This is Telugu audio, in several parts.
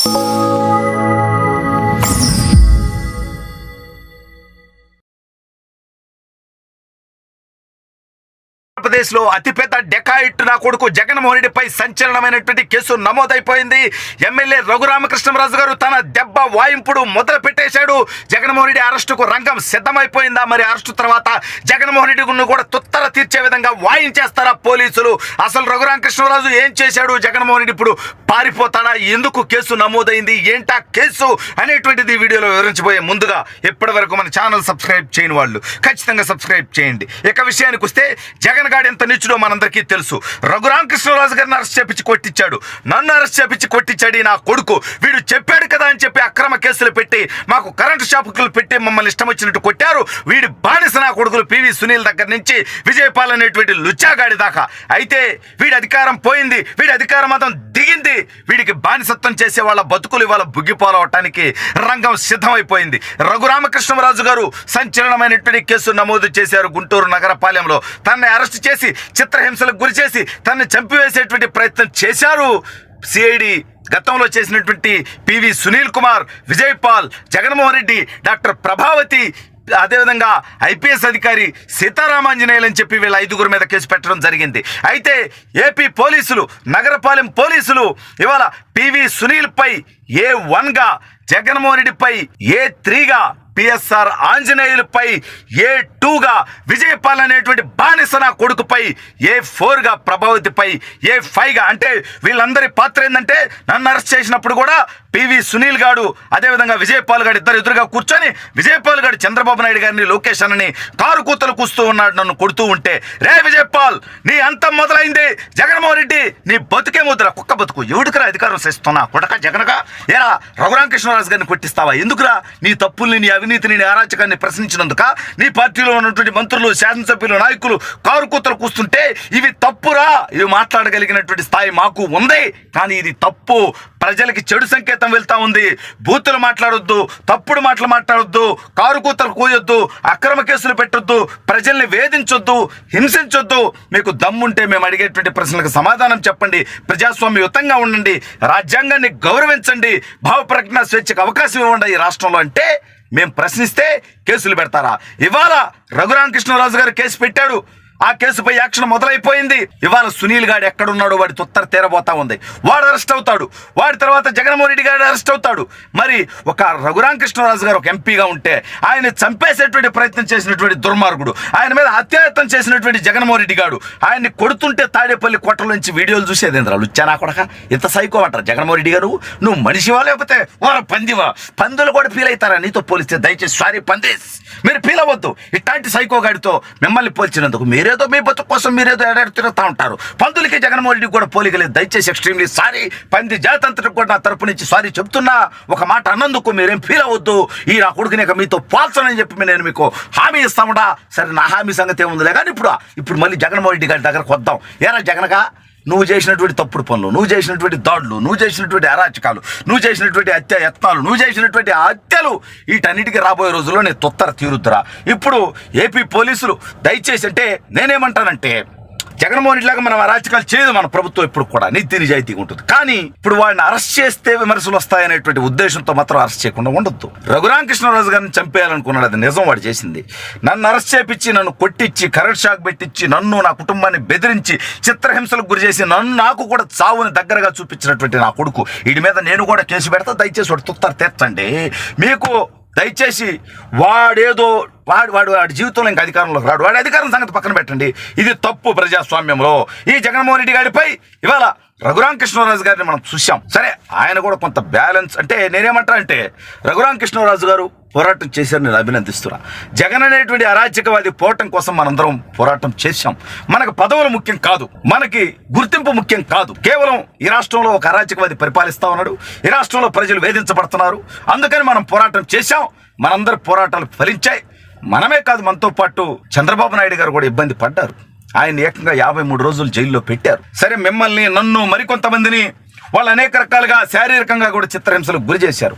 ఆంధ్రప్రదేశ్ లో అతిపెద్ద డెకాయిట్ నా కొడుకు జగన్మోహన్ రెడ్డిపై సంచలనమైనటువంటి కేసు నమోదైపోయింది. ఎమ్మెల్యే రఘురామకృష్ణరాజు గారు తన దెబ్బ వాయింపుడు మొదలు పెట్టేశాడు జగన్మోహన్ రెడ్డి అరెస్టుకు రంగం సిద్ధమైపోయిందా? మరి అరెస్టు తర్వాత జగన్మోహన్ రెడ్డి కూడా తుత్తర తీర్చే విధంగా వాయించేస్తారా పోలీసులు? అసలు రఘురామకృష్ణరాజు ఏం చేశాడు? జగన్మోహన్ రెడ్డి ఇప్పుడు పారిపోతాడా? ఎందుకు కేసు నమోదైంది? ఏంటా కేసు? అనేటువంటిది వీడియోలో వివరించబోయే ముందుగా ఇప్పటి వరకు మన ఛానల్ సబ్స్క్రైబ్ చేయని వాళ్ళు ఖచ్చితంగా సబ్స్క్రైబ్ చేయండి. ఇక విషయానికి వస్తే జగన్ గాడి ఎంత నిచ్చుడో మనందరికీ తెలుసు. రఘురామకృష్ణరాజు గారిని అరెస్ట్ చేపించి కొట్టించాడు. నన్ను అరెస్ట్ చేపించి కొట్టించాడు నా కొడుకు. వీడు చెప్పాడు కదా అని చెప్పి అక్రమ కేసులు పెట్టి మాకు కరెంటు షాపులు పెట్టి మమ్మల్ని ఇష్టం వచ్చినట్టు కొట్టారు. వీడి బానిస నా కొడుకులు పివి సునీల్ దగ్గర నుంచి విజయపాల్ అనేటువంటి లుచ్చాగాడి దాకా. అయితే వీడి అధికారం పోయింది. వీడి అధికారం మాత్రం దిగింది. వీడికి బానిసత్వం చేసే వాళ్ళ బతుకులు ఇవాళ బుగ్గిపోలవటానికి రంగం సిద్ధమైపోయింది. రఘురామకృష్ణరాజు గారు సంచలనమైనటువంటి కేసు నమోదు చేశారు గుంటూరు నగరపాలెంలో. తనని అరెస్ట్ చేసి చిత్రహింసలకు గురి చేసి తనని చంపివేసేటువంటి ప్రయత్నం చేశారు సిఐడి. గతంలో చేసినటువంటి పివి సునీల్ కుమార్ విజయ్ పాల్ జగన్మోహన్ రెడ్డి డాక్టర్ ప్రభావతి అదేవిధంగా ఐపీఎస్ అధికారి సీతారామాంజనేయులు అని చెప్పి వీళ్ళ ఐదుగురు మీద కేసు పెట్టడం జరిగింది. అయితే ఏపీ పోలీసులు నగరపాలెం పోలీసులు ఇవాళ పివి సునీల్పై ఏ వన్గా జగన్మోహన్ రెడ్డిపై ఏ త్రీగా పిఎస్ఆర్ ఆంజనేయులపై ఏ టూగా విజయపాల్ అనేటువంటి బానిస నా కొడుకుపై ఏ ఫోర్గా ప్రభావతిపై ఏ ఫైవ్గా అంటే వీళ్ళందరి పాత్ర ఏంటంటే నన్ను అరెస్ట్ చేసినప్పుడు కూడా పివి సునీల్ గాడు అదేవిధంగా విజయపాల్ గారు ఇద్దరు ఎదురుగా కూర్చొని విజయపాల్ గారు చంద్రబాబు నాయుడు గారిని లోకేష్ అన్నని కారు కూతలు కూస్తూ ఉన్నాడు నన్ను కొడుతూ ఉంటే రే విజయపాల్ నీ అంతం మొదలైంది జగన్మోహన్ రెడ్డి నీ బతుకే ముద్ర కుక్క బతుకు ఎవడికరా అధికారం చేస్తున్నా కొడక జగనగా ఏరా రఘురామకృష్ణరాజు గారిని కొట్టిస్తావా ఎందుకురా నీ తప్పుల్ని నీ అవినీతిని నీ అరాచకాన్ని ప్రశ్నించినందుక నీ పార్టీలో ఉన్నటువంటి మంత్రులు శాసనసభ్యులు నాయకులు కారు కూతలు కూస్తుంటే ఇవి తప్పురా? ఇవి మాట్లాడగలిగినటువంటి స్థాయి మాకు ఉంది. కానీ ఇది తప్పు. ప్రజలకి చెడు సంకేతం వెళ్తా ఉంది. బూతులు మాట్లాడొద్దు తప్పుడు మాటలు మాట్లాడొద్దు కారు కూతలు కూయొద్దు అక్రమ కేసులు పెట్టొద్దు ప్రజల్ని వేధించొద్దు హింసించొద్దు. మీకు దమ్ముంటే మేము అడిగేటువంటి ప్రశ్నలకు సమాధానం చెప్పండి. ప్రజాస్వామ్యయుతంగా ఉండండి. రాజ్యాంగాన్ని గౌరవించండి. భావ ప్రకటన స్వేచ్ఛకు అవకాశం ఇవ్వండి ఈ రాష్ట్రంలో అంటే మేము ప్రశ్నిస్తే కేసులు పెడతారా? ఇవాళ రఘురామకృష్ణరాజు గారు కేసు పెట్టాడు. ఆ కేసుపై యాక్షన్ మొదలైపోయింది. ఇవాళ సునీల్ గాడు ఎక్కడున్నాడు వాడి తొత్తర తీరబోతా ఉంది. వాడు అరెస్ట్ అవుతాడు. వాడి తర్వాత జగన్మోహన్ రెడ్డి గారు అరెస్ట్ అవుతాడు. మరి ఒక రఘురామకృష్ణరాజు గారు ఒక ఎంపీగా ఉంటే ఆయన చంపేసేటువంటి ప్రయత్నం చేసినటువంటి దుర్మార్గుడు ఆయన మీద హత్యాయత్నం చేసినటువంటి జగన్మోహన్ రెడ్డి గారు ఆయన్ని కొడుతుంటే తాడేపల్లి కోటల నుంచి వీడియోలు చూసేది ఇంద్రాలు చానా కొడక? ఇంత సైకో అంటారు జగన్మోహన్ రెడ్డి గారు? నువ్వు మనిషివా లేకపోతే వార పందివా? పందులు కూడా ఫీల్ అవుతారా నీతో పోలిస్తే? దయచేసి సారీ పందేస్ మీరు ఫీల్ అవ్వద్దు. ఇట్లాంటి సైకో గాడితో మిమ్మల్ని పోల్చినందుకు మీరేదో మీ బతుకు కోసం మీరేదో ఎడాడు తిరుగుతూ ఉంటారు. పందులకి జగన్మోహన్ రెడ్డికి కూడా పోలికలేదు దయచేసి ఎక్స్ట్రీమ్లీ సారీ పంది జాతంత్రికి కూడా నా తరపు నుంచి సారీ చెప్తున్నా. ఒక మాట అన్నందుకు మీరేం ఫీల్ అవ్వద్దు. ఈ నా కొడుకుని మీతో పోల్చనని చెప్పి నేను మీకు హామీ ఇస్తాముడా సరే నా హామీ సంగతి ఏముందిలే. కానీ ఇప్పుడు ఇప్పుడు మళ్ళీ జగన్మోహన్ రెడ్డి గారి దగ్గరకు వద్దాం. ఏరా జగనగా? నువ్వు చేసినటువంటి తప్పుడు పనులు నువ్వు చేసినటువంటి దాడులు నువ్వు చేసినటువంటి అరాచకాలు నువ్వు చేసినటువంటి హత్య యత్నాలు నువ్వు చేసినటువంటి హత్యలు వీటన్నిటికీ రాబోయే రోజుల్లో నేను తొత్తర తీరుద్దురా. ఇప్పుడు ఏపీ పోలీసులు దయచేసి అంటే నేనేమంటానంటే జగన్మోహన్ రెడ్డిలాగా మనం అరాచకాలు చేయదు మన ప్రభుత్వం ఇప్పుడు కూడా. నీతి నిజాయితీగా ఉంటుంది. కానీ ఇప్పుడు వాడిని అరెస్ట్ చేస్తే విమర్శలు వస్తాయనేటువంటి ఉద్దేశంతో మాత్రం అరెస్ట్ చేయకుండా ఉండొద్దు. రఘురామకృష్ణరాజు గారిని చంపేయాలనుకున్నాడు. అది నిజం వాడు చేసింది. నన్ను అరెస్ట్ చేపించి నన్ను కొట్టించి కరెంట్ షాక్ పెట్టించి నన్ను నా కుటుంబాన్ని బెదిరించి చిత్రహింసలకు గురి చేసి నన్ను నాకు కూడా చావుని దగ్గరగా చూపించినటువంటి నా కొడుకు. వీడి మీద నేను కూడా కేసు పెడతా దయచేసి వాడు తుత్తారు తెచ్చండి మీకు దయచేసి వాడేదో వాడు వాడు వాడి జీవితంలో ఇంకా అధికారంలోకి రాడు. వాడి అధికారం సంగతి పక్కన పెట్టండి. ఇది తప్పు ప్రజాస్వామ్యంలో. ఈ జగన్మోహన్ రెడ్డి గారిపై ఇవాళ రఘురామ కృష్ణరాజు గారిని మనం చూసాం సరే ఆయన కూడా కొంత బ్యాలెన్స్ అంటే నేనేమంటా అంటే రఘురామ కృష్ణరాజు గారు పోరాటం చేశారు నేను అభినందిస్తున్నా. జగన్ అనేటువంటి అరాచకవాది పోవటం కోసం మనందరం పోరాటం చేశాం. మనకు పదవులు ముఖ్యం కాదు. మనకి గుర్తింపు ముఖ్యం కాదు. కేవలం ఈ రాష్ట్రంలో ఒక అరాచకవాది పరిపాలిస్తా ఉన్నాడు. ఈ రాష్ట్రంలో ప్రజలు వేధించబడుతున్నారు. అందుకని మనం పోరాటం చేశాం. మనందరి పోరాటాలు ఫలించాయి. మనమే కాదు మనతో పాటు చంద్రబాబు నాయుడు గారు కూడా ఇబ్బంది పడ్డారు. ఆయన ఏకంగా యాభై మూడు రోజులు జైల్లో పెట్టారు. సరే మిమ్మల్ని నన్ను మరికొంతమందిని వాళ్ళు అనేక రకాలుగా శారీరకంగా కూడా చిత్రహింసలకు గురి చేశారు.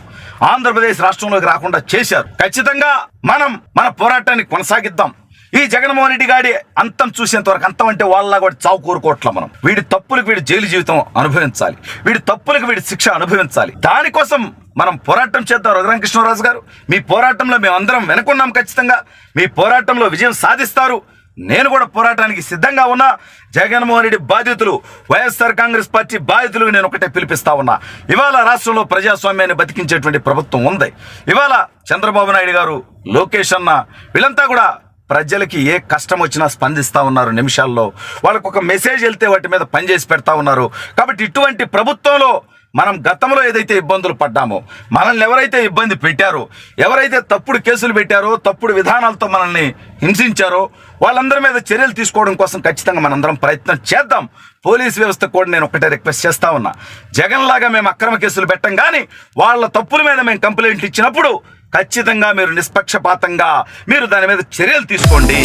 ఆంధ్రప్రదేశ్ రాష్ట్రంలోకి రాకుండా చేశారు. ఖచ్చితంగా మనం మన పోరాటాన్ని కొనసాగిద్దాం. ఈ జగన్మోహన్ రెడ్డి గాడి అంతం చూసేంత వరకు అంతం అంటే వాళ్ళ కూడా చావు కోరుకోవట్లా మనం. వీడి తప్పులకు వీడి జైలు జీవితం అనుభవించాలి. వీడి తప్పులకు వీడి శిక్ష అనుభవించాలి. దానికోసం మనం పోరాటం చేద్దాం రఘురామకృష్ణరాజు గారు. మీ పోరాటంలో మేమందరం వెనుకున్నాం ఖచ్చితంగా. మీ పోరాటంలో విజయం సాధిస్తారు. నేను కూడా పోరాటానికి సిద్ధంగా ఉన్నా. జగన్మోహన్ రెడ్డి బాధితులు వైఎస్ఆర్ కాంగ్రెస్ పార్టీ బాధితులకు నేను ఒకటే పిలిపిస్తా ఉన్నా. ఇవాళ రాష్ట్రంలో ప్రజాస్వామ్యాన్ని బతికించేటువంటి ప్రభుత్వం ఉంది. ఇవాళ చంద్రబాబు నాయుడు గారు లోకేష్ అన్న వీళ్ళంతా కూడా ప్రజలకి ఏ కష్టం వచ్చినా స్పందిస్తా ఉన్నారు నిమిషాల్లో. వాళ్ళకు ఒక మెసేజ్ వెళ్తే వాటి మీద పనిచేసి పెడతా ఉన్నారు. కాబట్టి ఇటువంటి ప్రభుత్వంలో మనం గతంలో ఏదైతే ఇబ్బందులు పడ్డామో మనల్ని ఎవరైతే ఇబ్బంది పెట్టారో ఎవరైతే తప్పుడు కేసులు పెట్టారో తప్పుడు విధానాలతో మనల్ని హింసించారో వాళ్ళందరి మీద చర్యలు తీసుకోవడం కోసం ఖచ్చితంగా మనందరం ప్రయత్నం చేద్దాం. పోలీస్ వ్యవస్థ కూడా నేను ఒకటే రిక్వెస్ట్ చేస్తా ఉన్నా. జగన్ లాగా మేము అక్రమ కేసులు పెట్టం కానీ వాళ్ళ తప్పుల మీద మేము కంప్లైంట్లు ఇచ్చినప్పుడు ఖచ్చితంగా మీరు నిష్పక్షపాతంగా మీరు దాని మీద చర్యలు తీసుకోండి.